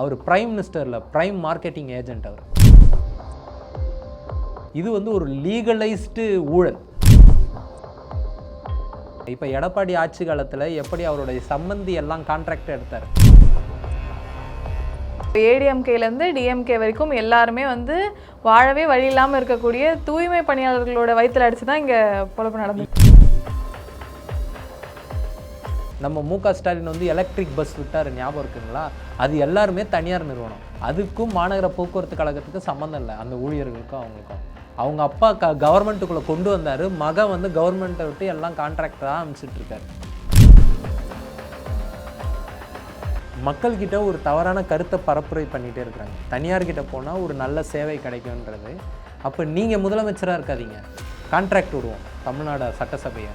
அவர் prime மினிஸ்டரில் prime marketing agent அவர். இது வந்து ஒரு லீகலைஸ்டு ஊழல். இப்போ எடப்பாடி ஆட்சி காலத்தில் எப்படி அவருடைய சம்மந்தி எல்லாம் கான்ட்ராக்ட் எடுத்தார்? ஏடிஎம்கேலேருந்து டிஎம்கே வரைக்கும் எல்லாருமே வந்து வாழவே வழி இல்லாமல் இருக்கக்கூடிய தூய்மை பணியாளர்களோட வயித்துல அடிச்சு தான் இங்கே பொழப்பு நடந்தது நம்ம மு க. ஸ்டாலின் வந்து எலக்ட்ரிக் பஸ் விட்டார் ஞாபகம் இருக்குங்களா? அது எல்லாருமே தனியார் நிறுவனம். அதுக்கும் மாநகர போக்குவரத்து கழகத்துக்கு சம்மந்தம் இல்லை. அந்த ஊழியர்களுக்கும் அவங்களுக்கும். அவங்க அப்பா க கவர்மெண்ட்டுக்குள்ளே கொண்டு வந்தார். மகன் வந்து கவர்மெண்ட்டை விட்டு எல்லாம் கான்ட்ராக்டராக அனுப்பிச்சிட்ருக்காரு மக்கள்கிட்ட ஒரு தவறான கருத்தை பரப்புரை பண்ணிகிட்டே இருக்கிறாங்க. தனியார்கிட்ட போனால் ஒரு நல்ல சேவை கிடைக்கும்ன்றது. அப்போ நீங்கள் முதலமைச்சராக இருக்காதீங்க. கான்ட்ராக்ட் விடுவோம். தமிழ்நாடு சட்டசபையை.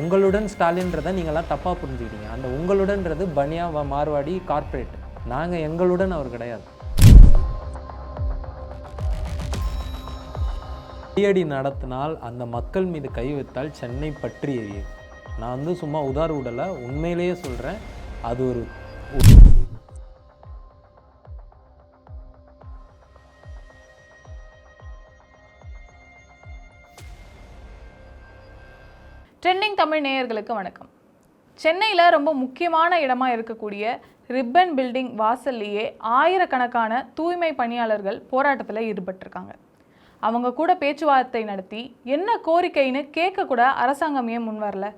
உங்களுடன் ஸ்டாலின்றதை நீங்களாம் தப்பாக புரிஞ்சுக்கிட்டீங்க. அந்த உங்களுடன்றது பனியா மார்வாடி கார்ப்பரேட் நாங்கள் எங்களுடன் அவர் கிடையாது. அடியடி நடத்தினால் அந்த மக்கள் மீது கை வைத்தால் சென்னை பற்றி எரியும். நான் வந்து சும்மா உதார் உடலை உண்மையிலேயே சொல்கிறேன் அது ஒரு ட்ரெண்டிங் தமிழ் நேயர்களுக்கு வணக்கம். சென்னையில் ரொம்ப முக்கியமான இடமா இருக்கக்கூடிய ரிப்பன் பில்டிங் வாசல்லையே ஆயிரக்கணக்கான தூய்மை பணியாளர்கள் போராட்டத்தில் ஈடுபட்டிருக்காங்க. அவங்க கூட பேச்சுவார்த்தை நடத்தி என்ன கோரிக்கைன்னு கேட்கக்கூட அரசாங்கம் ஏன் முன் வரல?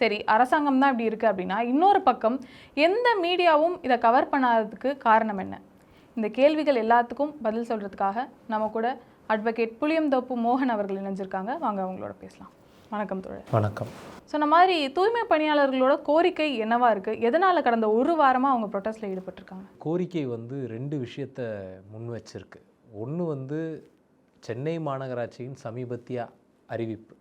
சரி அரசாங்கம் தான் இப்படி இருக்குது அப்படின்னா இன்னொரு பக்கம் எந்த மீடியாவும் இதை கவர் பண்ணாததுக்கு காரணம் என்ன? இந்த கேள்விகள் எல்லாத்துக்கும் பதில் சொல்கிறதுக்காக நம்ம கூட அட்வொகேட் புளியந்தோப்பு மோகன் அவர்கள் இணைஞ்சிருக்காங்க. வாங்க அவங்களோட பேசலாம். வணக்கம் தோழர். வணக்கம். சொன்ன மாதிரி தூய்மை பணியாளர்களோட கோரிக்கை என்னவா இருக்கு? எதனால கடந்த ஒரு வாரமா அவங்க ப்ரொட்டஸ்ட்ல ஈடுபட்டிருக்காங்க? கோரிக்கை வந்து ரெண்டு விஷயத்தை முன் வச்சிருக்கு. ஒன்று வந்து சென்னை மாநகராட்சியின் சமீபத்திய அறிவிப்பு.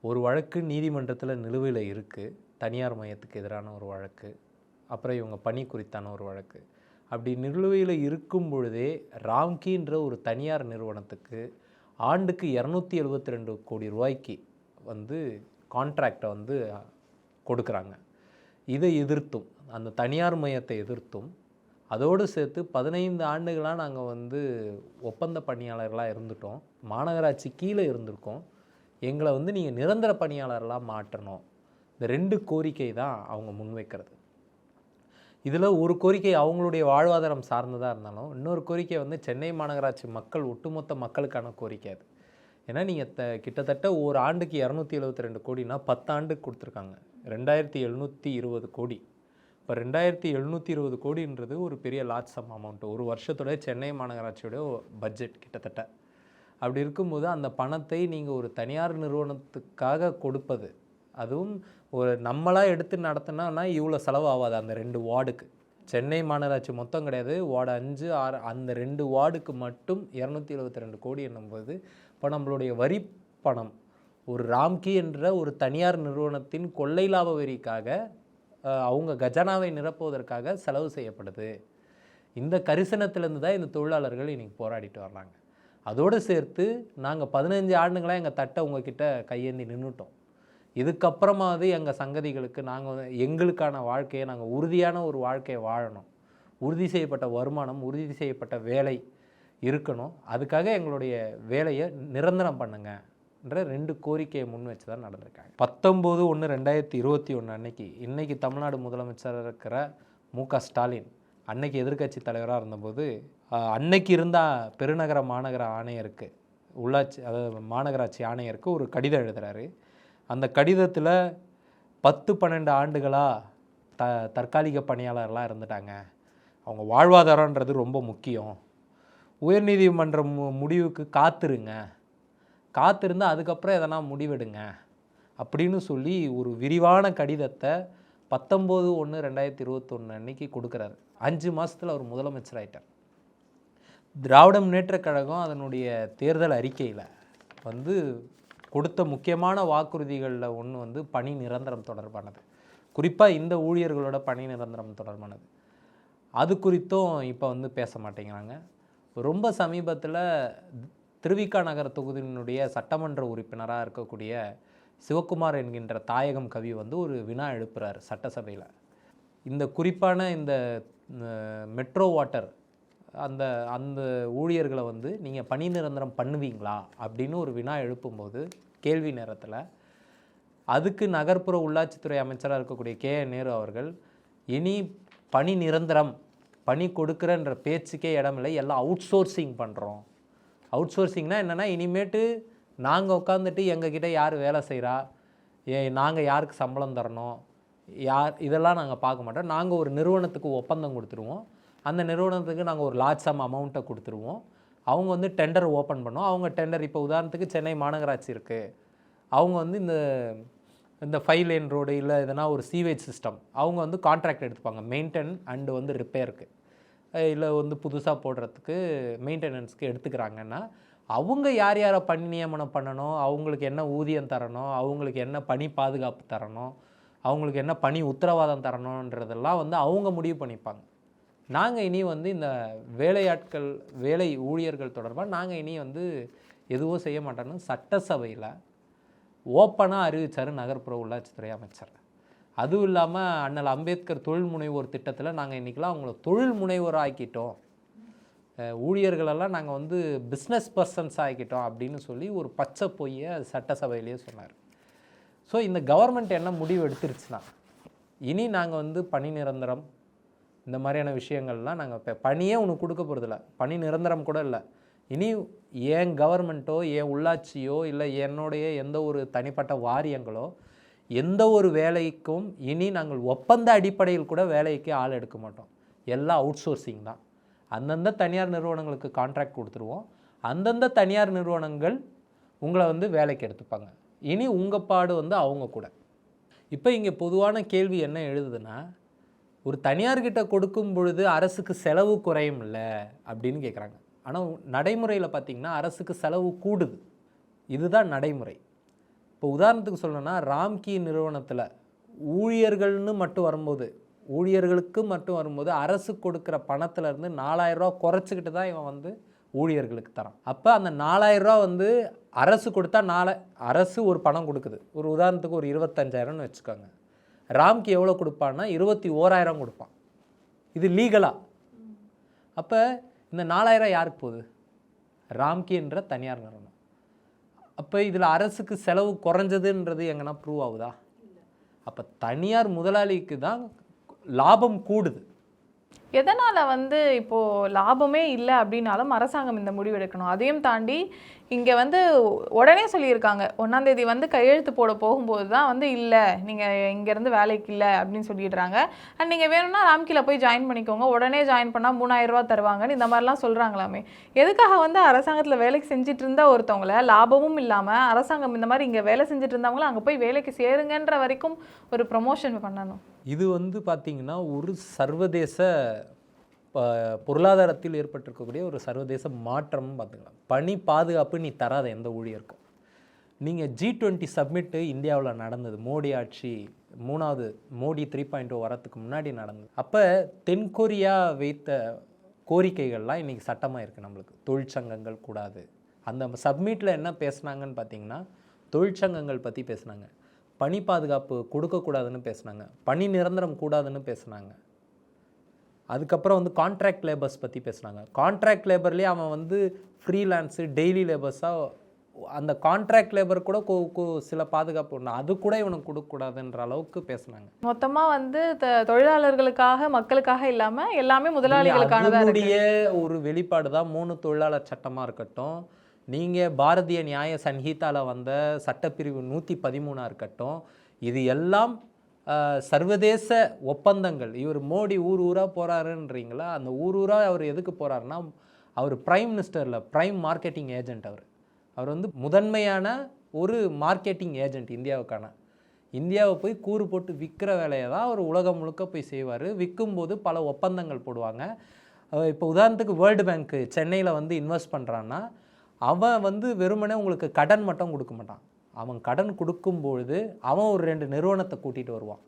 ஒரு வழக்கு நீதிமன்றத்தில் நிலுவையில் இருக்குது தனியார் மையத்துக்கு எதிரான ஒரு வழக்கு. அப்புறம் இவங்க பணி குறித்தான ஒரு வழக்கு. அப்படி நிலுவையில் இருக்கும் பொழுதே ராம்கின்ற ஒரு தனியார் நிறுவனத்துக்கு ஆண்டுக்கு இரநூத்தி எழுபத்தி ரெண்டு கோடி ரூபாய்க்கு வந்து கான்ட்ராக்டை வந்து கொடுக்குறாங்க. இதை எதிர்த்தும் அந்த தனியார் மையத்தை எதிர்த்தும் அதோடு சேர்த்து பதினைந்து ஆண்டுகளாக நாங்கள் வந்து ஒப்பந்த பணியாளர்களாக இருந்துட்டோம். மாநகராட்சி கீழே இருந்திருக்கோம். எங்களை வந்து நீங்கள் நிரந்தர பணியாளர்களாக மாற்றணும். இந்த ரெண்டு கோரிக்கை தான் அவங்க முன்வைக்கிறது. இதில் ஒரு கோரிக்கை அவங்களுடைய வாழ்வாதாரம் சார்ந்ததாக இருந்தாலும் இன்னொரு கோரிக்கை வந்து சென்னை மாநகராட்சி மக்கள் ஒட்டுமொத்த மக்களுக்கான கோரிக்கை அது. ஏன்னா நீங்கள் த கிட்டத்தட்ட ஒரு ஆண்டுக்கு இரநூத்தி எழுபத்தி ரெண்டு கோடினா பத்தாண்டுக்கு கொடுத்துருக்காங்க. ரெண்டாயிரத்தி எழுநூற்றி இருபது கோடி. இப்போ ரெண்டாயிரத்தி எழுநூற்றி இருபது கோடின்றது ஒரு பெரிய லார்ஜ் சம் அமௌண்ட் ஒரு வருஷத்தோட சென்னை மாநகராட்சியோட பட்ஜெட் கிட்டத்தட்ட. அப்படி இருக்கும்போது அந்த பணத்தை நீங்கள் ஒரு தனியார் நிறுவனத்துக்காக கொடுப்பது அதுவும் ஒரு நம்மளாக எடுத்து நடத்தினா இவ்வளோ செலவு ஆகாது அந்த ரெண்டு வார்டுக்கு. சென்னை மாநகராட்சி மொத்தம் கிடையாது. வார்டு அஞ்சு ஆறு அந்த ரெண்டு வார்டுக்கு மட்டும் இரநூத்தி எழுபத்தி ரெண்டு கோடி என்னும்போது இப்போ நம்மளுடைய வரி பணம் ஒரு ராம்கி என்ற ஒரு தனியார் நிறுவனத்தின் கொள்ளை லாப வரிக்காக அவங்க கஜானாவை நிரப்புவதற்காக செலவு செய்யப்படுது. இந்த கரிசனத்திலேருந்து தான் இந்த தொழிலாளர்கள் இன்றைக்கி போராடிட்டு வர்றாங்க. அதோடு சேர்த்து நாங்கள் பதினஞ்சு ஆண்டுங்களாக எங்கள் தட்டை உங்ககிட்ட கையேந்தி நின்றுட்டோம் இதுக்கப்புறமாவது எங்கள் சங்கதிகளுக்கு நாங்கள் எங்களுக்கான வாழ்க்கையை நாங்கள் உறுதியான ஒரு வாழ்க்கையை வாழணும். உறுதி செய்யப்பட்ட வருமானம் உறுதி செய்யப்பட்ட வேலை இருக்கணும். அதுக்காக எங்களுடைய வேலையை நிரந்தரம் பண்ணுங்க என்ற ரெண்டு கோரிக்கையை முன் வச்சு தான் நடந்திருக்காங்க. பத்தொம்போது ஒன்று ரெண்டாயிரத்தி இருபத்தி ஒன்று அன்னைக்கு இன்னைக்கு தமிழ்நாடு முதலமைச்சராக இருக்கிற மு க ஸ்டாலின் அன்னைக்கு எதிர்க்கட்சி தலைவராக இருந்தபோது அன்னைக்கு இருந்த பெருநகர மாநகர ஆணையருக்கு உள்ளாட்சி அதாவது மாநகராட்சி ஆணையருக்கு ஒரு கடிதம் எழுதுகிறாரு அந்த கடிதத்தில் பத்து பன்னெண்டு ஆண்டுகளாக த தற்காலிக பணியாளர்களாக இருந்துட்டாங்க. அவங்க வாழ்வாதாரன்றது ரொம்ப முக்கியம். உயர்நீதிமன்ற மு முடிவுக்கு காத்திருங்க. காத்திருந்து அதுக்கப்புறம் எதனா முடிவெடுங்க. அப்படின்னு சொல்லி ஒரு விரிவான கடிதத்தை பத்தொம்போது ஒன்று ரெண்டாயிரத்தி இருபத்தொன்று அன்னைக்கு கொடுக்குறாரு. அஞ்சு மாதத்தில் அவர் முதலமைச்சர் ஆயிட்டார் திராவிட முன்னேற்றக் கழகம் அதனுடைய தேர்தல் அறிக்கையில் வந்து கொடுத்த முக்கியமான வாக்குறுதிகளில் ஒன்று வந்து பணி நிரந்தரம் தொடர்பானது. குறிப்பாக இந்த ஊழியர்களோட பணி நிரந்தரம் தொடர்பானது. அது குறித்தும் இப்போ வந்து பேச மாட்டேங்கிறாங்க. ரொம்ப சமீபத்தில் திருவிக்கா நகர் தொகுதியினுடைய சட்டமன்ற உறுப்பினராக இருக்கக்கூடிய சிவகுமார் என்கின்ற தாயகம் கவி வந்து ஒரு வினா எழுப்புறாரு சட்டசபையில். இந்த குறிப்பான இந்த மெட்ரோ வாட்டர் அந்த அந்த ஊழியர்களை வந்து நீங்கள் பணி நிரந்தரம் பண்ணுவீங்களா அப்படின்னு ஒரு வினா எழுப்பும்போது கேள்வி நேரத்தில் அதுக்கு நகர்ப்புற உள்ளாட்சித்துறை அமைச்சராக இருக்கக்கூடிய கே நேரு அவர்கள் இனி பணி நிரந்தரம் பணி கொடுக்குறன்ற பேச்சுக்கே இடமில்லை எல்லாம் அவுட் சோர்சிங் பண்ணுறோம் அவுட் சோர்சிங்னா என்னென்னா இனிமேட்டு நாங்கள் உட்காந்துட்டு எங்ககிட்ட யார் வேலை செய்கிறா ஏ நாங்கள் யாருக்கு சம்பளம் தரணும்? யார் இதெல்லாம் நாங்கள் பார்க்க மாட்டோம். நாங்கள் ஒரு நிறுவனத்துக்கு ஒப்பந்தம் கொடுத்துருவோம். அந்த நிறுவனத்துக்கு நாங்கள் ஒரு லார்ஜ் சம் அமௌண்ட்டை கொடுத்துருவோம். அவங்க வந்து டெண்டர் ஓப்பன் பண்ணோம். அவங்க டெண்டர் இப்போ உதாரணத்துக்கு சென்னை மாநகராட்சி இருக்குது அவங்க வந்து இந்த இந்த ஃபைவ் லைன் ரோடு இல்லை எதனா ஒரு சீவேஜ் சிஸ்டம் அவங்க வந்து கான்ட்ராக்ட் எடுத்துப்பாங்க. மெயின்டைன் அண்டு வந்து ரிப்பேருக்கு இல்லை வந்து புதுசாக போடுறதுக்கு மெயின்டெனன்ஸ்க்கு எடுத்துக்கிறாங்கன்னா அவங்க யார் யாரை பணி நியமனம் பண்ணணும் அவங்களுக்கு என்ன ஊதியம் தரணும் அவங்களுக்கு என்ன பணி பாதுகாப்பு தரணும் அவங்களுக்கு என்ன பணி உத்தரவாதம் தரணுன்றதெல்லாம் வந்து அவங்க முடிவு பண்ணிப்பாங்க. நாங்கள் இனி வந்து இந்த வேலையாட்கள் வேலை ஊழியர்கள் தொடர்பாக நாங்கள் இனி வந்து எதுவும் செய்ய மாட்டோம்னு சட்டசபையில் ஓப்பனாக அறிவித்தார் நகர்ப்புற உள்ளாட்சித்துறை அமைச்சர். அதுவும் இல்லாமல் அண்ணல் அம்பேத்கர் தொழில் முனைவோர் திட்டத்தில் நாங்கள் இன்றைக்கெலாம் அவங்கள தொழில் முனைவோர் ஆக்கிட்டோம். ஊழியர்களெல்லாம் நாங்கள் வந்து பிஸ்னஸ் பர்சன்ஸ் ஆகிக்கிட்டோம் அப்படின்னு சொல்லி ஒரு பச்சை பொய்யை சட்டசபையிலேயே சொன்னார். ஸோ இந்த கவர்மெண்ட் என்ன முடிவு எடுத்துருச்சுன்னா இனி நாங்கள் வந்து பணி நிரந்தரம் இந்த மாதிரியான விஷயங்கள்லாம் நாங்கள் இப்போ பணியே உனக்கு கொடுக்க போகிறதில்ல பணி நிரந்தரம் கூட இல்லை. இனி என் கவர்மெண்ட்டோ என் உள்ளாட்சியோ இல்லை என்னுடைய எந்த ஒரு தனிப்பட்ட வாரியங்களோ எந்த ஒரு வேலைக்கும் இனி நாங்கள் ஒப்பந்த அடிப்படையில் கூட வேலைக்கு ஆள் எடுக்க மாட்டோம். எல்லாம் அவுட் சோர்சிங் தான். அந்தந்த தனியார் நிறுவனங்களுக்கு கான்ட்ராக்ட் கொடுத்துருவோம். அந்தந்த தனியார் நிறுவனங்கள் உங்களை வந்து வேலைக்கு எடுத்துப்பாங்க. இனி உங்கள் பாடு வந்து அவங்க கூட. இப்போ இங்கே பொதுவான கேள்வி என்ன எழுதுதுன்னா ஒரு தனியார்கிட்ட கொடுக்கும் பொழுது அரசுக்கு செலவு குறையும் இல்லை அப்படின்னு கேட்குறாங்க ஆனால் நடைமுறையில் பார்த்தீங்கன்னா அரசுக்கு செலவு கூடுது. இதுதான் நடைமுறை. இப்போ உதாரணத்துக்கு சொல்லணும்னா ராம்கி நிறுவனத்தில் ஊழியர்கள்னு மட்டும் வரும்போது ஊழியர்களுக்கு மட்டும் வரும்போது அரசு கொடுக்குற பணத்துலேருந்து நாலாயிரரூவா குறைச்சிக்கிட்டு தான் இவன் வந்து ஊழியர்களுக்கு தரான். அப்போ அந்த நாலாயிரம் ரூபா வந்து அரசு கொடுத்தா நால அரசு ஒரு பணம் கொடுக்குது. ஒரு உதாரணத்துக்கு ஒரு இருபத்தஞ்சாயிரம்னு வச்சுக்கோங்க. ராம்கி எவ்வளோ கொடுப்பான்னா இருபத்தி ஓராயிரம் கொடுப்பான். இது லீகலாக அப்போ இந்த நாலாயிரம் யாருக்கு போகுது? ராம்கி என்ற தனியார் நிறுவனம். அப்போ இதில் அரசுக்கு செலவு குறைஞ்சதுன்றது எங்கன்னா ப்ரூவ் ஆகுதா? அப்போ தனியார் முதலாளிக்கு தான் லாபம் கூடுது. எதனால் வந்து இப்போது லாபமே இல்லை அப்படின்னாலும் அரசாங்கம் இந்த முடிவு எடுக்கணும். அதையும் தாண்டி இங்கே வந்து உடனே சொல்லியிருக்காங்க. ஒன்றாந்தேதி வந்து கையெழுத்து போட போகும்போது தான் வந்து இல்லை நீங்கள் இங்கேருந்து வேலைக்கு இல்லை அப்படின்னு சொல்லிடுறாங்க. அண்ட் நீங்கள் வேணும்னா ராம்கில போய் ஜாயின் பண்ணிக்கோங்க. உடனே ஜாயின் பண்ணால் மூணாயிரம் ரூபா தருவாங்கன்னு இந்த மாதிரிலாம் சொல்கிறாங்களாமே எதுக்காக வந்து அரசாங்கத்தில் வேலைக்கு செஞ்சுட்டு இருந்தால் ஒருத்தவங்கள லாபமும் இல்லாமல் அரசாங்கம் இந்த மாதிரி இங்கே வேலை செஞ்சுட்டு இருந்தவங்களும் அங்கே போய் வேலைக்கு சேருங்கன்ற வரைக்கும் ஒரு ப்ரொமோஷன் பண்ணணும். இது வந்து பார்த்திங்கன்னா ஒரு சர்வதேச பொருளாதாரத்தில் ஏற்பட்டிருக்கக்கூடிய ஒரு சர்வதேச மாற்றம் பார்த்துக்கலாம் பணி பாதுகாப்பு நீ தராத எந்த ஊழியருக்கும். நீங்கள் ஜி டுவெண்ட்டி சப்மிட்டு இந்தியாவில் நடந்தது. மோடி ஆட்சி மூணாவது மோடி த்ரீ பாயிண்ட் ஓ வரத்துக்கு முன்னாடி நடந்தது. அப்போ தென்கொரியா வைத்த கோரிக்கைகள்லாம் இன்றைக்கி சட்டமாக இருக்குது நம்மளுக்கு. தொழிற்சங்கங்கள் கூடாது. அந்த சப்மிட்டில் என்ன பேசுனாங்கன்னு பார்த்தீங்கன்னா தொழிற்சங்கங்கள் பற்றி பேசுனாங்க. பணி பாதுகாப்பு கொடுக்கக்கூடாதுன்னு பேசுனாங்க. பணி நிரந்தரம் கூடாதுன்னு பேசுனாங்க. அதுக்கப்புறம் வந்து கான்ட்ராக்ட் லேபர்ஸ் பற்றி பேசுனாங்க. கான்ட்ராக்ட் லேபர்லேயே அவன் வந்து ஃப்ரீலான்ஸு டெய்லி லேபர்ஸாக அந்த கான்ட்ராக்ட் லேபர் கூட கு- கு- சில பாதுகாப்பு உண்டு. அது கூட இவனுக்கு கொடுக்கக்கூடாதுன்ற அளவுக்கு பேசுனாங்க. மொத்தமாக வந்து தொழிலாளர்களுக்காக மக்களுக்காக இல்லாமல் எல்லாமே அதனுடைய ஒரு வெளிப்பாடு தான் மூணு தொழிலாளர் சட்டமாக இருக்கட்டும். நீங்கள் பாரதிய நியாய சன்ஹீதால வந்த சட்டப்பிரிவு நூற்றி பதிமூணாக இருக்கட்டும். இது எல்லாம் சர்வதேச ஒப்பந்தங்கள். இவர் மோடி ஊர் ஊராக போகிறாருன்றீங்களா அந்த ஊர் ஊராக அவர் எதுக்கு போகிறாருன்னா அவர் ப்ரைம் மினிஸ்டரில் ப்ரைம் மார்க்கெட்டிங் ஏஜென்ட் அவர். அவர் வந்து முதன்மையான ஒரு மார்க்கெட்டிங் ஏஜென்ட் இந்தியாவுக்கான. இந்தியாவை போய் கூறு போட்டு விற்கிற வேலையை தான் அவர் உலகம் முழுக்க போய் செய்வார். விற்கும்போது பல ஒப்பந்தங்கள் போடுவாங்க. இப்போ உதாரணத்துக்கு வேர்ல்டு பேங்க்கு சென்னையில் வந்து இன்வெஸ்ட் பண்ணுறான்னா அவன் வந்து வெறுமனே உங்களுக்கு கடன் மட்டும் கொடுக்க மாட்டான். அவன் கடன் கொடுக்கும்பொழுது அவன் ஒரு ரெண்டு நிறுவனத்தை கூட்டிகிட்டு வருவான்.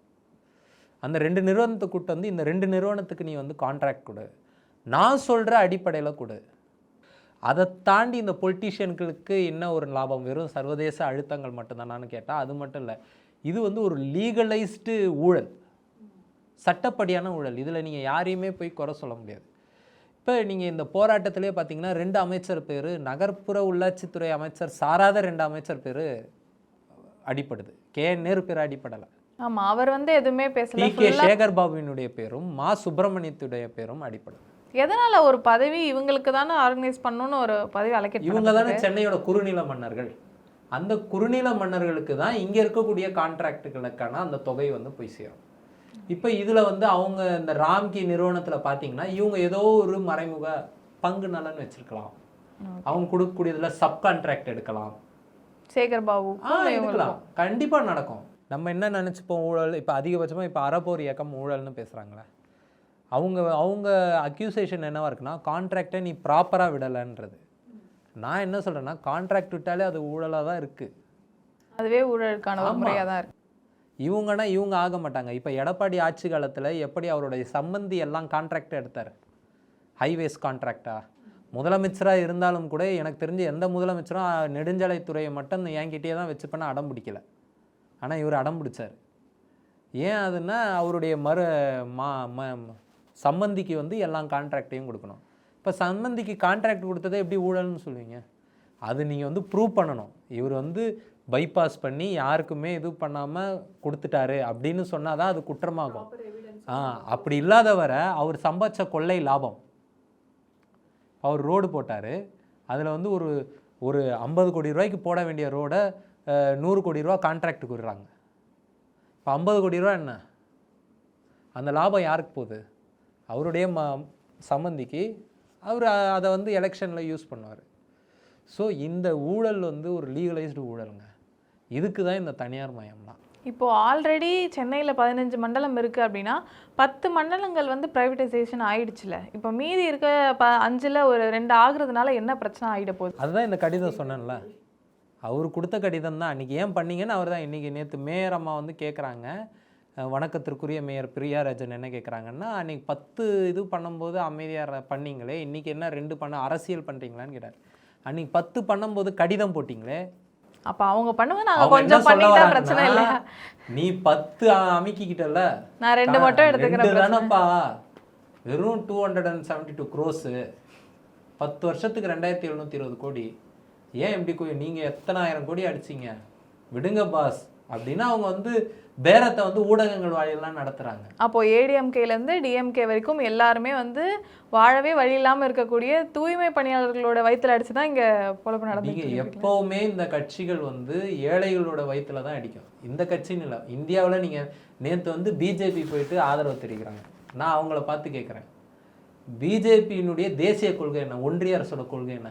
அந்த ரெண்டு நிறுவனத்தை கூட்டு வந்து இந்த ரெண்டு நிறுவனத்துக்கு நீ வந்து கான்ட்ராக்ட் கொடு. நான் சொல்கிற அடிப்படையில் கொடு. அதை தாண்டி இந்த பொலிட்டீஷியன்களுக்கு என்ன ஒரு லாபம்? வெறும் சர்வதேச அழுத்தங்கள் மட்டும்தானான்னு கேட்டால் அது மட்டும் இல்லை. இது வந்து ஒரு லீகலைஸ்டு ஊழல். சட்டப்படியான ஊழல். இதில் நீங்கள் யாரையுமே போய் குறை சொல்ல முடியாது. இப்போ நீங்கள் இந்த போராட்டத்திலே பார்த்தீங்கன்னா ரெண்டு அமைச்சர் பேர் நகர்ப்புற உள்ளாட்சித்துறை அமைச்சர் சாராத ரெண்டு அமைச்சர் பேர் அடிப்படுது கே நேரு பேர் அடிப்படலை ஆமா அவர் வந்து எதுவுமே பேசல. கே சேகர் பாபுவினுடைய பேரும் மா சுப்பிரமணியத்துடைய பேரும் அடிப்படுது எதனால ஒரு பதவி இவங்களுக்கு தானே ஆர்கனைஸ் பண்ணணும்னு ஒரு பதவி அலக்கேட் இவங்க தானே சென்னையோட குறுநில மன்னர்கள். அந்த குறுநில மன்னர்களுக்கு தான் இங்கே இருக்கக்கூடிய கான்ட்ராக்டுகளுக்கான அந்த தொகை வந்து போய் சேரும். இப்போ இதில் வந்து அவங்க இந்த ராம்கி நிறுவனத்தில் பார்த்தீங்கன்னா இவங்க ஏதோ ஒரு மறைமுக பங்கு நலன் வச்சிருக்கலாம். அவங்க கொடுக்கக்கூடியதுல சப் கான்ட்ராக்ட் எடுக்கலாம். சேகர் பாபு ஆ எடுக்கலாம் கண்டிப்பாக நடக்கும். நம்ம என்ன நினச்சிப்போம் ஊழல் இப்போ அதிகபட்சமாக இப்போ அறப்போர் இயக்கம் ஊழல்னு பேசுகிறாங்களே அவங்க அவங்க அக்யூசேஷன் என்னவா இருக்குன்னா கான்ட்ராக்டை நீ ப்ராப்பராக விடலைன்றது. நான் என்ன சொல்கிறேன்னா கான்ட்ராக்ட் விட்டாலே அது ஊழலாக தான் இருக்குது அதுவே ஊழலுக்கான ஒரு ஆமா. முறையா தான் இருக்கு. இவங்கன்னா இவங்க ஆக மாட்டாங்க. இப்போ எடப்பாடி ஆட்சி காலத்தில் எப்படி அவருடைய சம்பந்தி எல்லாம் கான்ட்ராக்ட் எடுத்தார்? ஹைவேஸ் கான்ட்ராக்டா முதலமைச்சராக இருந்தாலும் கூட எனக்கு தெரிஞ்சு எந்த முதலமைச்சரும் நெடுஞ்சாலைத்துறையை மட்டும் என்கிட்டயே தான் வச்சு பண்ண அடம் பிடிக்கல. ஆனால் இவர் அடம் பிடிச்சார். ஏன் அதுன்னா அவருடைய மறு மா ம- சம்பந்திக்கு வந்து எல்லா கான்ட்ராக்டையும் கொடுக்கணும். இப்போ சம்பந்திக்கு கான்ட்ராக்ட் கொடுத்ததை எப்படி ஊழல்னு சொல்லுவீங்க? அது நீங்கள் வந்து ப்ரூவ் பண்ணணும். இவர் வந்து பைபாஸ் பண்ணி யாருக்குமே இது பண்ணாமல் கொடுத்துட்டாரு அப்படின்னு சொன்னால் தான் அது குற்றமாகும். ஆ அப்படி இல்லாதவரை அவர் சம்பாதிச்ச கொள்ளை லாபம். அவர் ரோடு போட்டார். அதில் வந்து ஒரு ஒரு ஐம்பது கோடி ரூபாய்க்கு போட வேண்டிய ரோடை நூறு கோடி ரூபா கான்ட்ராக்ட் கொடுக்குறாங்க இப்போ ஐம்பது கோடி ரூபா என்ன? அந்த லாபம் யாருக்கு போகுது? அவருடைய ம சம்மந்திக்கு அவர் அதை வந்து எலெக்ஷனில் யூஸ் பண்ணுவார். ஸோ இந்த ஊழல் வந்து ஒரு லீகலைஸ்டு ஊழலுங்க. இதுக்கு தான் இந்த தனியார் மயம்லாம். இப்போது ஆல்ரெடி சென்னையில் பதினஞ்சு மண்டலம் இருக்குது அப்படின்னா பத்து மண்டலங்கள் வந்து ப்ரைவேட்டைசேஷன் ஆயிடுச்சுல. இப்போ மீதி இருக்க ப அஞ்சில் ஒரு ரெண்டு ஆகுறதுனால என்ன பிரச்சனை ஆகிட போகுது? அதுதான் இந்த கடிதம் சொன்னேன்ல. அவர் கொடுத்த கடிதம் தான். அன்றைக்கி ஏன் பண்ணீங்கன்னு அவர் தான் இன்றைக்கி நேற்று மேயர் அம்மா வந்து கேட்குறாங்க வணக்கத்திற்குரிய மேயர் பிரியாராஜன் என்ன கேட்குறாங்கன்னா அன்றைக்கி பத்து இது பண்ணும்போது அமைதியாக பண்ணீங்களே. இன்றைக்கி என்ன ரெண்டு பண்ண அரசியல் பண்ணுறீங்களான்னு கேட்டார். அன்றைக்கி பத்து பண்ணும்போது கடிதம் போட்டிங்களே. அப்ப அவங்க பண்ணுவோம் நாங்க அவங்க என்ன கொஞ்சம் பண்ணிட்டா பிரச்சனை இல்லை நீ பத்து அமைக்கிக்கிட்டல நான் ரெண்டு மட்டும் எடுத்துக்கிறேன் ரெண்டு பிரச்சனை. தானப்பா. வெறும் two hundred and seventy two crores பத்து வருஷத்துக்கு ரெண்டாயிரத்தி எழுநூற்றி இருபது கோடி. ஏன் இப்படி கோய்? நீங்கள் எத்தனாயிரம் கோடி அடிச்சீங்க? விடுங்க பாஸ் அப்படின்னா அவங்க வந்து பேரத்தை வந்து ஊடகங்கள் வாயிலாம் நடத்துகிறாங்க அப்போ ஏடிஎம்கேல இருந்து டிஎம்கே வரைக்கும் எல்லாருமே வந்து வாழவே வழி இல்லாம இருக்கக்கூடிய தூய்மை பணியாளர்களோட வயித்துல அடிச்சு தான் இங்க பொழப்பு இருக்கு. எப்போவுமே இந்த கட்சிகள் வந்து ஏழைகளோட வயித்துல தான் அடிக்கும். இந்த கட்சின்னு இல்லை இந்தியாவில் நீங்கள் நேற்று வந்து பிஜேபி போயிட்டு ஆதரவு தெரிவிக்கிறாங்க. நான் அவங்கள பார்த்து கேட்குறேன் பிஜேபியினுடைய தேசிய கொள்கை என்ன? ஒன்றிய அரசோட கொள்கை என்ன?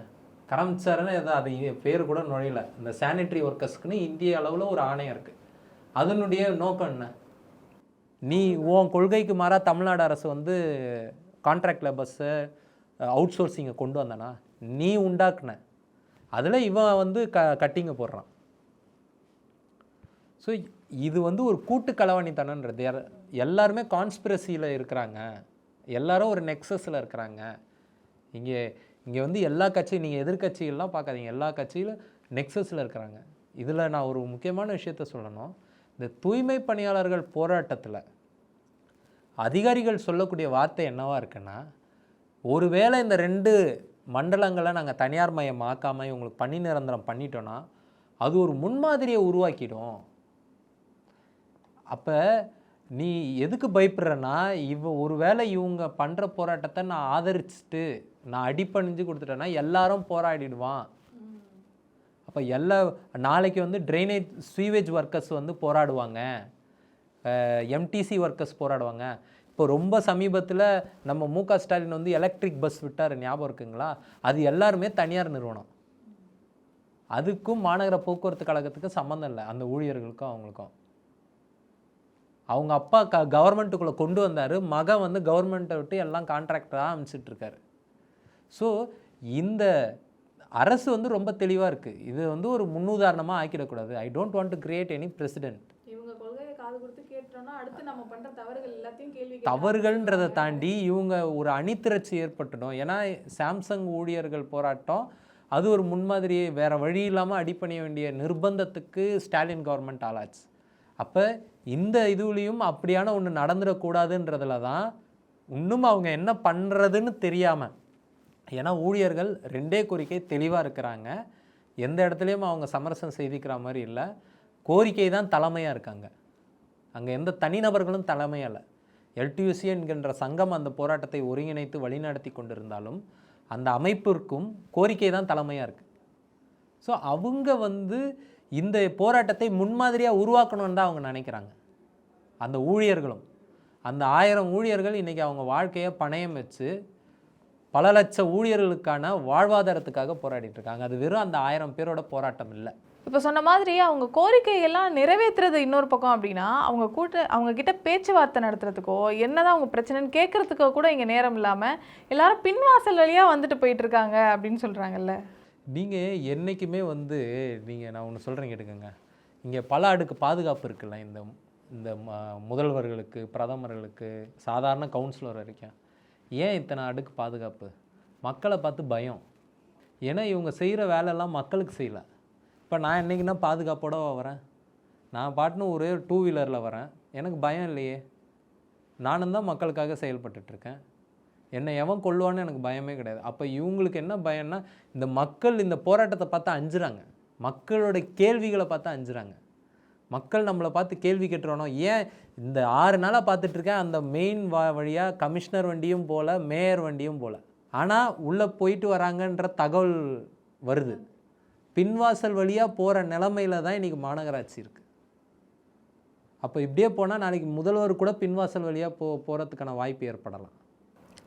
கரம்சார்னு எதோ அது பேர் கூட நுழையல. இந்த சானிட்டரி ஒர்க்கர்ஸ்க்குன்னு இந்திய அளவில் ஒரு ஆணையம் இருக்குது அதனுடைய நோக்கம் என்ன? நீ உன் கொள்கைக்கு மாறாக தமிழ்நாடு அரசு வந்து கான்ட்ராக்ட் லேபர்ஸு அவுட் சோர்ஸிங்கை கொண்டு வந்தனா நீ உண்டாக்குன. அதில் இவன் வந்து க கட்டிங்க போடுறான். ஸோ இது வந்து ஒரு கூட்டு களவாணித்தனன்றது எல்லாருமே கான்ஸ்பிரசியில் இருக்கிறாங்க. எல்லாரும் ஒரு நெக்ஸஸில் இருக்கிறாங்க. இங்கே இங்கே வந்து எல்லா கட்சியும் நீங்கள் எதிர்கட்சிகள்லாம் பார்க்காதீங்க. எல்லா கட்சியிலும் நெக்ஸஸில் இருக்கிறாங்க. இதில் நான் ஒரு முக்கியமான விஷயத்த சொல்லணும். இந்த தூய்மை பணியாளர்கள் போராட்டத்தில் அதிகாரிகள் சொல்லக்கூடிய வார்த்தை என்னவாக இருக்குன்னா ஒருவேளை இந்த ரெண்டு மண்டலங்களை நாங்கள் தனியார் மயம் ஆக்காமல் இவங்களுக்கு பணி நிரந்தரம் பண்ணிட்டோன்னா அது ஒரு முன்மாதிரியை உருவாக்கிடும். அப்போ நீ எதுக்கு பயப்படுறன்னா இவ ஒருவேளை இவங்க பண்ணுற போராட்டத்தை நான் ஆதரிச்சுட்டு நான் அடிப்பணிஞ்சு கொடுத்துட்டேன்னா எல்லாரும் போராடிடுவான். அப்போ எல்லா நாளைக்கு வந்து ட்ரைனேஜ் ஸ்வீவேஜ் ஒர்க்கர்ஸ் வந்து போராடுவாங்க. MTC workers போராடுவாங்க. இப்போ ரொம்ப சமீபத்தில் நம்ம மு க ஸ்டாலின் வந்து எலக்ட்ரிக் பஸ் விட்டார் ஞாபகம் இருக்குங்களா? அது எல்லாருமே தனியார் நிறுவனம். அதுக்கும் மாநகர போக்குவரத்து கழகத்துக்கும் சம்மந்தம் இல்லை அந்த ஊழியர்களுக்கும் அவங்களுக்கும். அவங்க அப்பா க கவர்மெண்ட்டுக்குள்ளே கொண்டு வந்தார். மகன் வந்து கவர்மெண்ட்டை விட்டு எல்லாம் கான்ட்ராக்டராக அனுப்பிச்சிட்டு இருக்காரு ஸோ இந்த அரசு வந்து ரொம்ப தெளிவாக இருக்குது இது வந்து ஒரு முன்னுதாரணமாக ஆக்கிடக்கூடாது. I don't want to create any precedent தவறுகள்ன்றதை தாண்டி இவங்க ஒரு அணிதிரட்சி ஏற்பட்டுடும். ஏன்னா சாம்சங் ஊழியர்கள் போராட்டம் அது ஒரு முன்மாதிரி வேற வழி இல்லாமல் அடிப்பணிய வேண்டிய நிர்பந்தத்துக்கு ஸ்டாலின் கவர்மெண்ட் ஆளாச்சு. அப்போ இந்த இதுலேயும் அப்படியான ஒன்று நடந்துடக்கூடாதுன்றதுல தான் இன்னும் அவங்க என்ன பண்ணுறதுன்னு தெரியாமல் ஏன்னா ஊழியர்கள் ரெண்டே கோரிக்கை தெளிவாக இருக்கிறாங்க. எந்த இடத்துலையும் அவங்க சமரசம் செய்திக்கிற மாதிரி இல்லை. கோரிக்கை தான் தலைமையாக இருக்காங்க. அங்கே எந்த தனிநபர்களும் தலைமையாக இல்லை. எல்டியூசி என்கின்ற சங்கம் அந்த போராட்டத்தை ஒருங்கிணைத்து வழிநடத்தி கொண்டிருந்தாலும் அந்த அமைப்பிற்கும் கோரிக்கை தான் தலைமையாக இருக்குது ஸோ அவங்க வந்து இந்த போராட்டத்தை முன்மாதிரியாக உருவாக்கணும்னு தான் அவங்க நினைக்கிறாங்க. அந்த ஊழியர்களும். அந்த ஆயிரம் ஊழியர்கள் இன்றைக்கி அவங்க வாழ்க்கையை பணயம் வச்சு பல லட்ச ஊழியர்களுக்கான வாழ்வாதாரத்துக்காக போராடிட்டு இருக்காங்க. அது வெறும் அந்த ஆயிரம் பேரோட போராட்டம் இல்லை. இப்போ சொன்ன மாதிரி அவங்க கோரிக்கையெல்லாம் நிறைவேற்றுறது இன்னொரு பக்கம் அப்படின்னா அவங்க கூட்ட அவங்க கிட்ட பேச்சுவார்த்தை நடத்துறதுக்கோ என்னதான் அவங்க பிரச்சனைன்னு கேட்கறதுக்கோ கூட இங்கே நேரம் இல்லாமல் எல்லாரும் பின்வாசல் வழியாக வந்துட்டு போயிட்டு இருக்காங்க அப்படின்னு சொல்கிறாங்கல்ல நீங்கள் என்றைக்குமே வந்து நீங்கள் நான் ஒன்று சொல்கிறேன் கேட்டுக்கோங்க. இங்கே பல அடுக்கு பாதுகாப்பு இருக்குல்ல இந்த இந்த ம- முதல்வர்களுக்கு பிரதமர்களுக்கு சாதாரண கவுன்சிலர் வரைக்கும். ஏன் இத்தனை அடுக்கு பாதுகாப்பு? மக்களை பார்த்து பயம். ஏன்னா இவங்க செய்கிற வேலையெல்லாம் மக்களுக்கு செய்யலை. இப்போ நான் என்னைக்குன்னா பாதுகாப்போட வரேன். நான் பாட்டுன்னு ஒரே டூ வீலரில் வரேன். எனக்கு பயம் இல்லையே. நானும் தான் மக்களுக்காக செயல்பட்டுட்டு இருக்கேன். என்னை எவன் கொள்ளுவான்னு எனக்கு பயமே கிடையாது. அப்போ இவங்களுக்கு என்ன பயம்னா இந்த மக்கள் இந்த போராட்டத்தை பார்த்து அஞ்சுறாங்க. மக்களோட கேள்விகளை பார்த்து அஞ்சுறாங்க. மக்கள் நம்மளை பார்த்து கேள்வி கேட்டுருவானோ? ஏன் இந்த ஆறு நாளாக பார்த்துட்ருக்கேன் அந்த மெயின் வா வழியாக கமிஷனர் வண்டியும் போகல மேயர் வண்டியும் போகல ஆனால் உள்ளே போயிட்டு வராங்கன்ற தகவல் வருது. பின்வாசல் வழியாக போகிற நிலமையில தான் இன்றைக்கி மாநகராட்சி இருக்குது அப்போ இப்படியே போனால் நாளைக்கு முதல்வர் கூட பின்வாசல் வழியாக போ போகிறதுக்கான வாய்ப்பு ஏற்படலாம்.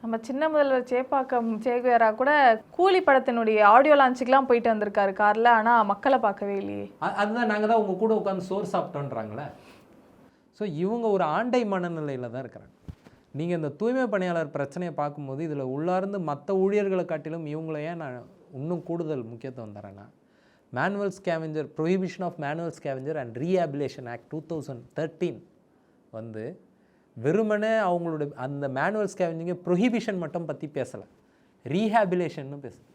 நம்ம சின்ன முதல்வர் சேப்பாக்கம் சேகுவேரா கூட கூலி படத்தினுடைய ஆடியோ லான்ச்சுக்கெலாம் போயிட்டு வந்திருக்காரு காரில். ஆனால் மக்களை பார்க்கவே இல்லையே. அதுதான் நாங்கள் தான் உங்கள் கூட உட்காந்து சோறு சாப்பிட்டோன்றாங்களே. ஸோ இவங்க ஒரு ஆண்டை மனநிலையில் தான் இருக்கிறாங்க. நீங்கள் இந்த தூய்மை பணியாளர் பிரச்சனையை பார்க்கும்போது இதில் உள்ளார்ந்து மற்ற ஊழியர்களை காட்டிலும் இவங்கள ஏன் நான் இன்னும் கூடுதல் முக்கியத்துவம் தரேன்னா manual scavenger prohibition of manual scavenger and rehabilitation act two thousand thirteen வந்து வெறுமனே அவங்களோட அந்த மேனுவல் ஸ்கேவெஞ்சிங்க ப்ரொஹிபிஷன் மட்டும் பற்றி பேசலை. ரீஹாபிலேஷன்னு பேசுது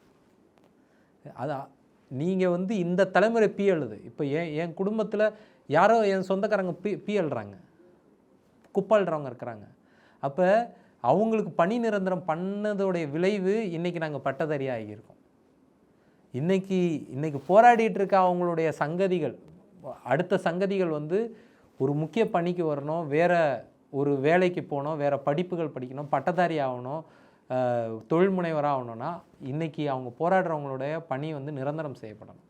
அதான் நீங்கள் வந்து இந்த தலைமுறை பி எழுது இப்போ என் என் குடும்பத்தில் யாரோ என் சொந்தக்காரங்க பி பி எழுறாங்க குப்பாளுறவங்க இருக்கிறாங்க. அப்போ அவங்களுக்கு பணி நிரந்தரம் பண்ணதோடைய விளைவு இன்றைக்கி நாங்கள் பட்டதாரி ஆகியிருக்கோம் இன்றைக்கி இன்றைக்கி போராடிட்டு இருக்க அவங்களுடைய சங்கதிகள் அடுத்த சங்கதிகள் வந்து ஒரு முக்கிய பணிக்கு வரணும் வேறு ஒரு வேலைக்கு போகணும் வேறு படிப்புகள் படிக்கணும் பட்டதாரி ஆகணும் தொழில் முனைவராக ஆகணும்னா இன்றைக்கி அவங்க போராடுறவங்களுடைய பணி வந்து நிரந்தரம் செய்யப்படணும்.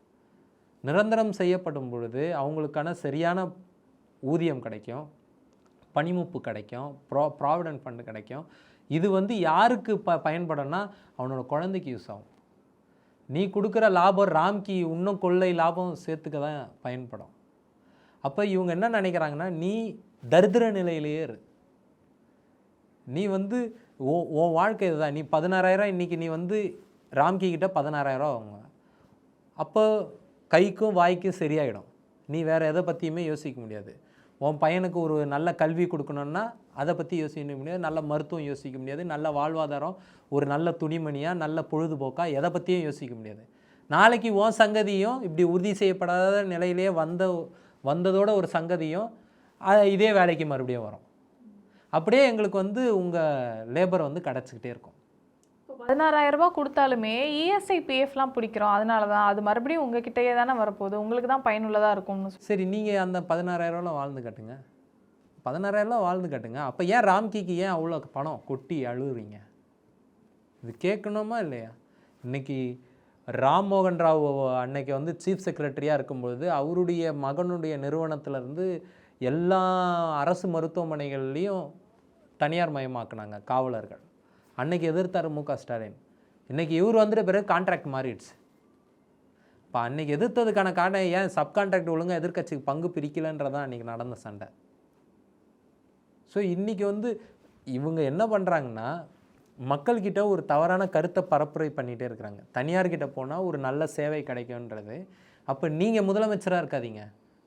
நிரந்தரம் செய்யப்படும் பொழுது அவங்களுக்கான சரியான ஊதியம் கிடைக்கும் பனிமுப்பு கிடைக்கும் ப்ரா ப்ராவிடன்ட் ஃபண்டு கிடைக்கும். இது வந்து யாருக்கு ப பயன்படும்னா அவனோட குழந்தைக்கு யூஸ் ஆகும். நீ கொடுக்குற லாபம் ராம்கி இன்னும் கொள்ளை லாபம் சேர்த்துக்க தான் பயன்படும். அப்போ இவங்க என்ன நினைக்கிறாங்கன்னா நீ தரித்திர நிலையிலேயே இரு. நீ வந்து ஓ உன் வாழ்க்கை இதுதான். நீ பதினாறாயிரம் இன்னைக்கு நீ வந்து ராம்கி கிட்ட பதினாறாயிரம் வாங்குவ. அப்போ கைக்கும் வாய்க்கும் சரியாயிடும். நீ வேறு எதை பற்றியுமே யோசிக்க முடியாது. உன் பையனுக்கு ஒரு நல்ல கல்வி கொடுக்கணுன்னா அதை பற்றி யோசிக்க முடியாது. நல்ல மருத்துவம் யோசிக்க முடியாது. நல்ல வாழ்வாதாரம் ஒரு நல்ல துணிமணியாக நல்ல பொழுதுபோக்காக எதை பற்றியும் யோசிக்க முடியாது. நாளைக்கு உன் சங்கதியும் இப்படி உறுதி செய்யப்படாத நிலையிலேயே வந்த வந்ததோட ஒரு சங்கதியும் இதே வேலைக்கு மறுபடியும் வரும். அப்படியே எங்களுக்கு வந்து உங்கள் லேபர் வந்து கிடச்சிக்கிட்டே இருக்கும். பதினாறாயிரம் ரூபாய் கொடுத்தாலுமே E இஎஸ்ஐ பிஎஃப்லாம் பிடிக்கிறோம். அதனால தான் அது மறுபடியும் உங்ககிட்டயே தானே வரப்போகுது. உங்களுக்கு தான் பயனுள்ளதாக இருக்கும்னு சரி நீங்கள் அந்த பதினாறாயிரம்லாம் வாழ்ந்து காட்டுங்க. பதினாறாயிரம்லாம் வாழ்ந்து காட்டுங்க. அப்போ ஏன் ராம்கிக்கு ஏன் அவ்வளோ பணம் கொட்டி அழுகுறீங்க இது கேட்கணுமா இல்லையா? இன்னைக்கு ராம் மோகன் ராவ் அன்னைக்கு வந்து சீஃப் செக்ரட்டரியாக இருக்கும்பொழுது அவருடைய மகனுடைய நிறுவனத்துல இருந்து எல்லா அரசு மருத்துவமனைகள்லேயும் தனியார் மயமாக்குனாங்க காவலர்கள். அன்னைக்கு எதிர்த்தார் மு க ஸ்டாலின். இன்றைக்கி இவர் வந்துட்டு பிறகு கான்ட்ராக்ட் மாறிடுச்சு. இப்போ அன்றைக்கி எதிர்த்ததுக்கான காரணம் ஏன் சப்கான்ட்ராக்ட் ஒழுங்காக எதிர்க்கட்சிக்கு பங்கு பிரிக்கலைன்றதான் அன்றைக்கி நடந்த சண்டை. ஸோ இன்றைக்கி வந்து இவங்க என்ன பண்ணுறாங்கன்னா மக்கள்கிட்ட ஒரு தவறான கருத்தை பரப்புரை பண்ணிகிட்டே இருக்கிறாங்க. தனியார்கிட்ட போனால் ஒரு நல்ல சேவை கிடைக்கும்ன்றது. அப்போ நீங்கள் முதலமைச்சராக இருக்காதீங்க.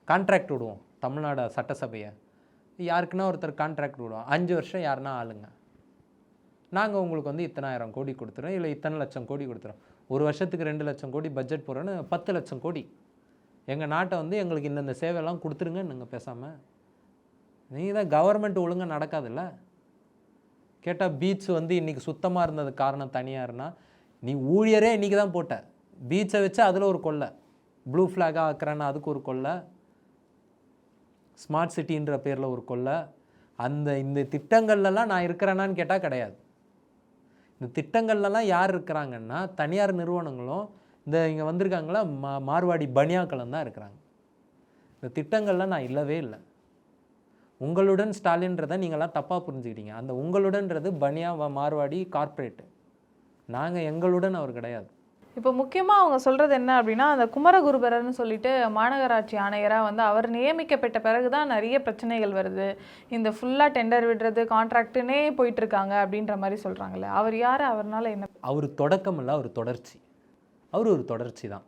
கான்ட்ராக்ட் விடுவோம். தமிழ்நாடு சட்டசபையை. யாருக்குன்னா ஒருத்தர் கான்ட்ராக்ட் விடுவோம் அஞ்சு வருஷம் யாருன்னா ஆளுங்க. நாங்கள் உங்களுக்கு வந்து இத்தனாயிரம் கோடி கொடுத்துறோம். இல்லை இத்தனை லட்சம் கோடி கொடுத்துறோம். ஒரு வருஷத்துக்கு ரெண்டு லட்சம் கோடி பட்ஜெட் போடுறோன்னு பத்து லட்சம் கோடி. எங்கள் நாட்டை வந்து எங்களுக்கு இந்தந்த சேவையெல்லாம் கொடுத்துருங்க நீங்கள் பேசாமல் நீங்கள் தான் கவர்மெண்ட் ஒழுங்காக நடக்காதுல்ல. கேட்டால் பீச் வந்து இன்றைக்கி சுத்தமாக இருந்தது காரணம் தனியார்னா நீ ஊழியரே இன்றைக்கி தான் போட்ட பீச்சை வச்சு அதில் ஒரு கொள்ளை. ப்ளூ ஃப்ளாகாக ஆக்குறேன்னா அதுக்கு ஒரு கொள்ளை. ஸ்மார்ட் சிட்டின்ற பேரில் ஒரு கொள்ளை அந்த இந்த திட்டங்கள்லலாம் நான் இருக்கிறேனான்னு கேட்டால் கிடையாது. இந்த திட்டங்கள்லலாம் யார் இருக்கிறாங்கன்னா தனியார் நிறுவனங்களும் இந்த இங்கே வந்திருக்காங்களா மா மார்வாடி பனியாக்களும் தான் இருக்கிறாங்க. இந்த திட்டங்கள்லாம் நான் இல்லவே இல்லை. உங்களுடன் ஸ்டாலின்றதை நீங்களாம் தப்பாக புரிஞ்சுக்கிட்டீங்க. அந்த உங்களுடன்றது பனியா வ- மார்வாடி கார்ப்பரேட்டு. நாங்கள் எங்களுடன் அவர் கிடையாது. இப்போ முக்கியமாக அவங்க சொல்கிறது என்ன அப்படின்னா அந்த குமரகுருபரர்னு சொல்லிட்டு மாநகராட்சி ஆணையராக வந்து அவர் நியமிக்கப்பட்ட பிறகு தான் நிறைய பிரச்சனைகள் வருது. இந்த ஃபுல்லாக டெண்டர் விடுறது கான்ட்ராக்ட்டுனே போயிட்டுருக்காங்க அப்படின்ற மாதிரி சொல்கிறாங்கல்ல அவர் யார்? அவர்னால என்ன? அவர் தொடக்கம் இல்லை அவர் தொடர்ச்சி. அவர் ஒரு தொடர்ச்சி தான்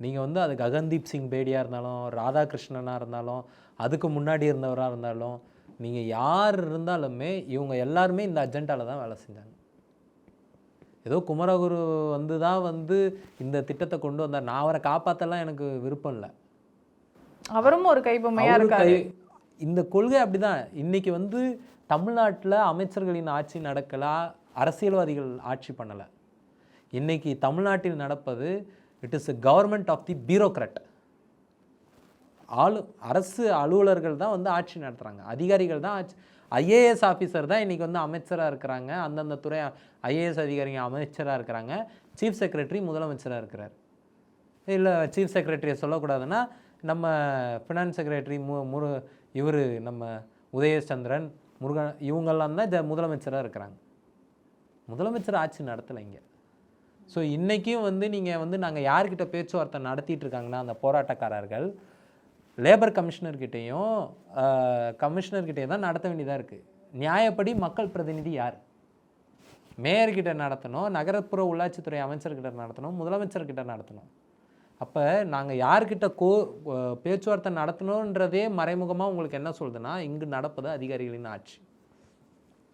நீங்கள் வந்து அது ககன்தீப் சிங் பேடியாக இருந்தாலும் ராதாகிருஷ்ணனாக இருந்தாலும் அதுக்கு முன்னாடி இருந்தவராக இருந்தாலும் நீங்கள் யார் இருந்தாலுமே இவங்க எல்லாருமே இந்த அஜெண்டாவில் தான் வேலை செஞ்சாங்க. ஏதோ குமரகுரு வந்து தான் வந்து இந்த திட்டத்தை கொண்டு வந்தார். நான் அவரை காப்பாற்றலாம் எனக்கு விருப்பம் இல்லை. அவரும் ஒரு கைப்பொம்மையாக இருக்காரு. இந்த கொள்கை அப்படிதான். இன்னைக்கு வந்து தமிழ்நாட்டில் அமைச்சர்களின் ஆட்சி நடக்கலா அரசியல்வாதிகள் ஆட்சி பண்ணலை. இன்னைக்கு தமிழ்நாட்டில் நடப்பது it is government of the bureaucrat ஆளு அரசு அலுவலர்கள் தான் வந்து ஆட்சி நடத்துகிறாங்க அதிகாரிகள் தான் ஆட்சி ஐஏஎஸ் ஆஃபீஸர் தான் இன்றைக்கி வந்து அமைச்சராக இருக்கிறாங்க. அந்தந்த துறை ஐஏஎஸ் அதிகாரிங்க அமைச்சராக இருக்கிறாங்க. சீஃப் செக்ரட்டரி முதலமைச்சராக இருக்கிறார். இல்லை சீஃப் செக்ரட்டரியை சொல்லக்கூடாதுன்னா நம்ம ஃபினான்ஸ் செக்ரட்டரி மு முரு இவர் நம்ம உதயசந்திரன் முருகன் இவங்கெல்லாம் தான் ஜ முதலமைச்சராக இருக்கிறாங்க. முதலமைச்சர் ஆட்சி நடத்தலை இங்கே. ஸோ இன்றைக்கும் வந்து நீங்கள் வந்து நாங்கள் யார்கிட்ட பேச்சுவார்த்தை நடத்திட்டு இருக்காங்கன்னா அந்த போராட்டக்காரர்கள் லேபர் கமிஷனர்கிட்டையும் கமிஷனர்கிட்டையும் தான் நடத்த வேண்டியதாக இருக்குது நியாயப்படி மக்கள் பிரதிநிதி யார்? மேயர்கிட்ட நடத்தணும் நகரப்புற உள்ளாட்சித்துறை அமைச்சர்கிட்ட நடத்தணும் முதலமைச்சர்கிட்ட நடத்தணும். அப்போ நாங்கள் யார்கிட்ட கோ பேச்சுவார்த்தை நடத்தணுன்றதே மறைமுகமாக உங்களுக்கு என்ன சொல்லுதுன்னா இங்கு நடப்பது அதிகாரிகளின் ஆட்சி.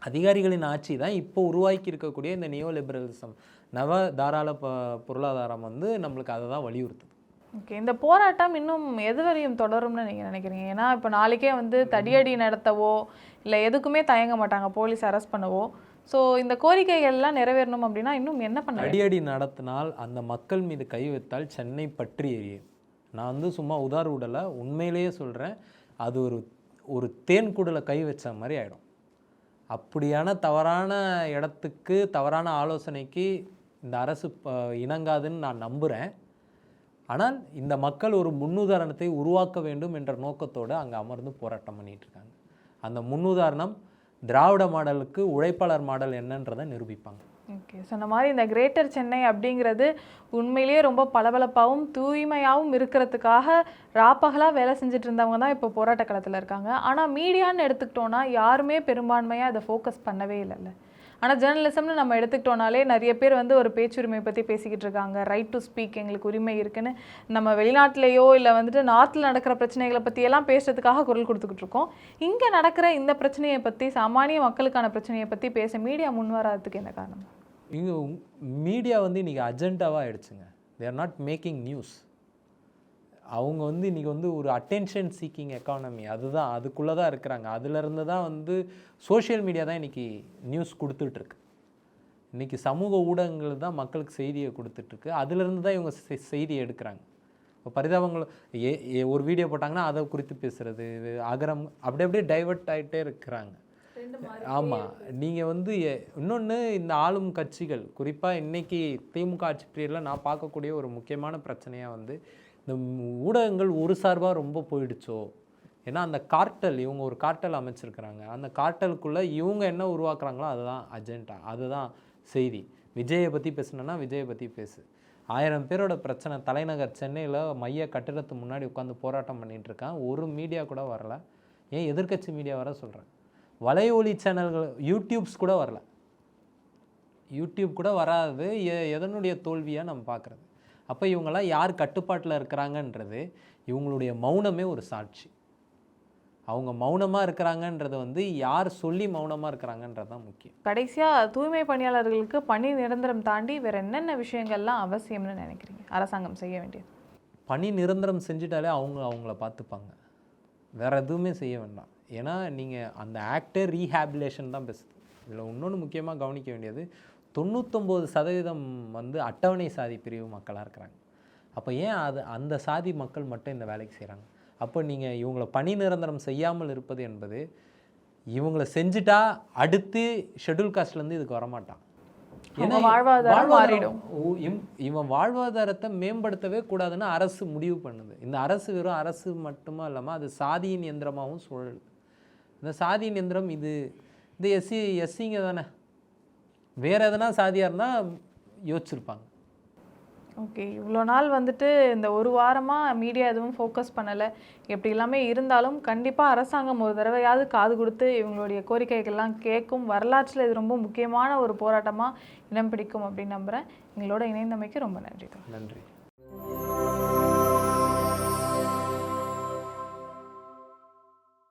அதிகாரிகளின் ஆட்சி தான் இப்போ உருவாக்கி இருக்கக்கூடிய இந்த நியோ லிபரலிசம் நவ தாராள பொருளாதாரம் வந்து நம்மளுக்கு அதை தான் வலியுறுத்தும். ஓகே இந்த போராட்டம் இன்னும் எது வரையும் தொடரும்னு நீங்கள் நினைக்கிறீங்க? ஏன்னா இப்போ நாளைக்கே வந்து தடியடி நடத்தவோ இல்லை எதுக்குமே தயங்க மாட்டாங்க போலீஸ் அரெஸ்ட் பண்ணவோ. ஸோ இந்த கோரிக்கைகள்லாம் நிறைவேறணும் அப்படின்னா இன்னும் என்ன பண்ண அடியடி நடத்தினால் அந்த மக்கள் மீது கை வைத்தால் சென்னை பற்றி எரியும். நான் வந்து சும்மா உதார் உடலை உண்மையிலேயே சொல்கிறேன் அது ஒரு ஒரு தேன் குடலை கை வச்ச மாதிரி ஆகிடும் அப்படியான தவறான இடத்துக்கு தவறான ஆலோசனைக்கு இந்த அரசு ப- இணங்காதுன்னு நான் நம்புகிறேன் ஆனால் இந்த மக்கள் ஒரு முன்னுதாரணத்தை உருவாக்க வேண்டும் என்ற நோக்கத்தோடு அங்கே அமர்ந்து போராட்டம் பண்ணிகிட்ருக்காங்க இருக்காங்க. அந்த முன்னுதாரணம் திராவிட மாடலுக்கு உழைப்பாளர் மாடல் என்னன்றதை நிரூபிப்பாங்க. ஓகே. சொன்ன மாதிரி இந்த கிரேட்டர் சென்னை அப்படிங்கிறது உண்மையிலேயே ரொம்ப பளபளப்பாகவும் தூய்மையாகவும் இருக்கிறதுக்காக ராப்பகலாக வேலை செஞ்சுட்டு இருந்தவங்க தான் இப்போ போராட்ட களத்தில் இருக்காங்க. ஆனால் மீடியான்னு எடுத்துக்கிட்டோன்னா யாருமே பெரும்பான்மையாக இதை ஃபோக்கஸ் பண்ணவே இல்லைல்ல. ஆனால் ஜேர்னலிசம்னு நம்ம எடுத்துக்கிட்டோனாலே நிறைய பேர் வந்து ஒரு பேச்சுரிமை பற்றி பேசிக்கிட்டு இருக்காங்க. ரைட் டு ஸ்பீக் எங்களுக்கு உரிமை இருக்குன்னு. நம்ம வெளிநாட்டிலேயோ இல்லை வந்துட்டு நார்த்தில் நடக்கிற பிரச்சனைகளை பற்றியெல்லாம் பேசுறதுக்காக குரல் கொடுத்துக்கிட்டு இருக்கோம். இங்கே நடக்கிற இந்த பிரச்சனையை பற்றி சாமானிய மக்களுக்கான பிரச்சனையை பற்றி பேச மீடியா முன்வராததுக்கு என்ன காரணம்? இங்கே மீடியா வந்து இன்றைக்கி அஜெண்டாவாக ஆயிடுச்சுங்க. தேர் நாட் மேக்கிங் நியூஸ் அவங்க வந்து இன்றைக்கி வந்து ஒரு அட்டென்ஷன் சீக்கிங் எக்கானமி அதுதான் அதுக்குள்ளே தான் இருக்கிறாங்க. அதுலேருந்து தான் வந்து சோஷியல் மீடியா தான் இன்றைக்கி நியூஸ் கொடுத்துட்ருக்கு. இன்றைக்கி சமூக ஊடகங்கள் தான் மக்களுக்கு செய்தியை கொடுத்துட்ருக்கு. அதுலேருந்து தான் இவங்க செய்தியை எடுக்கிறாங்க. இப்போ பரிதாபங்கள் ஏ ஒரு வீடியோ போட்டாங்கன்னா அதை குறித்து பேசுகிறது அகரம் அப்படி அப்படியே டைவர்ட் ஆகிட்டே இருக்கிறாங்க. ஆமாம் நீங்கள் வந்து இன்னொன்று இந்த ஆளும் கட்சிகள் குறிப்பாக இன்னைக்கு திமுக ஆட்சி பீரியடில் நான் பார்க்கக்கூடிய ஒரு முக்கியமான பிரச்சனையாக வந்து இந்த ஊடகங்கள் ஒரு சார்பாக ரொம்ப போயிடுச்சோ? ஏன்னா அந்த கார்ட்டல் இவங்க ஒரு கார்ட்டல் அமைச்சிருக்கிறாங்க. அந்த கார்ட்டலுக்குள்ளே இவங்க என்ன உருவாக்குறாங்களோ அதுதான் அஜெண்டா அதுதான் செய்தி. விஜயை பற்றி பேசுனேன்னா விஜயை பற்றி பேசு. ஆயிரம் பேரோட பிரச்சனை தலைநகர் சென்னையில் மைய கட்டிடத்து முன்னாடி உட்காந்து போராட்டம் பண்ணிகிட்ருக்கேன் ஒரு மீடியா கூட வரல. ஏன் எதிர்க்கட்சி மீடியா வர சொல்கிறேன் வலையொலி சேனல்கள் யூடியூப்ஸ் கூட வரல. யூடியூப் கூட வராது. எ- எதனுடைய தோல்வியாக நம்ம பார்க்குறது அப்போ இவங்கெல்லாம் யார் கட்டுப்பாட்டில் இருக்கிறாங்கன்றது இவங்களுடைய மௌனமே ஒரு சாட்சி. அவங்க மௌனமாக இருக்கிறாங்கன்றது வந்து யார் சொல்லி மௌனமாக இருக்கிறாங்கன்றது தான் முக்கியம். கடைசியாக தூய்மை பணியாளர்களுக்கு பணி நிரந்தரம் தாண்டி வேற என்னென்ன விஷயங்கள்லாம் அவசியம்னு நினைக்கிறீங்க? அரசாங்கம் செய்ய வேண்டியது. பணி நிரந்தரம் செஞ்சுட்டாலே அவங்க அவங்கள பார்த்துப்பாங்க. வேற எதுவுமே செய்ய வேண்டாம். ஏன்னா நீங்கள் அந்த ஆக்டே ரீஹாபிலேஷன் தான் பெஸ்ட் இதில் இன்னொன்று முக்கியமாக கவனிக்க வேண்டியது தொண்ணூத்தொம்பது சதவீதம் வந்து அட்டவணை சாதி பிரிவு மக்களாக இருக்கிறாங்க. அப்போ ஏன் அது அந்த சாதி மக்கள் மட்டும் இந்த வேலைக்கு செய்கிறாங்க அப்போ நீங்கள் இவங்கள பணி நிரந்தரம் செய்யாமல் இருப்பது என்பது இவங்கள செஞ்சுட்டா அடுத்து ஷெட்யூல் காஸ்ட்லேருந்து இதுக்கு வரமாட்டான். இவன் வாழ்வாதாரத்தை மேம்படுத்தவே கூடாதுன்னு அரசு முடிவு பண்ணுது. இந்த அரசு வெறும் அரசு மட்டுமா இல்லாமல் அது சாதியின் இயந்திரமாகவும் சுழலுது இந்த சாதியின் இயந்திரம் இது இந்த எஸ்சி எஸ்சிங்க தானே வேற எதனா சாதியாக இருந்தால் யோசிச்சிருப்பாங்க. ஓகே இவ்வளோ நாள் வந்துட்டு இந்த ஒரு வாரமாக மீடியா எதுவும் ஃபோக்கஸ் பண்ணலை. எப்படி எல்லாமே இருந்தாலும் கண்டிப்பாக அரசாங்கம் ஒரு தடவையாவது காது கொடுத்து இவங்களுடைய கோரிக்கைகள்லாம் கேட்கும். வரலாற்றில் இது ரொம்ப முக்கியமான ஒரு போராட்டமாக இடம் பிடிக்கும் அப்படின்னு நம்புகிறேன் எங்களோட இணைந்தமைக்கு ரொம்ப நன்றி. நன்றி.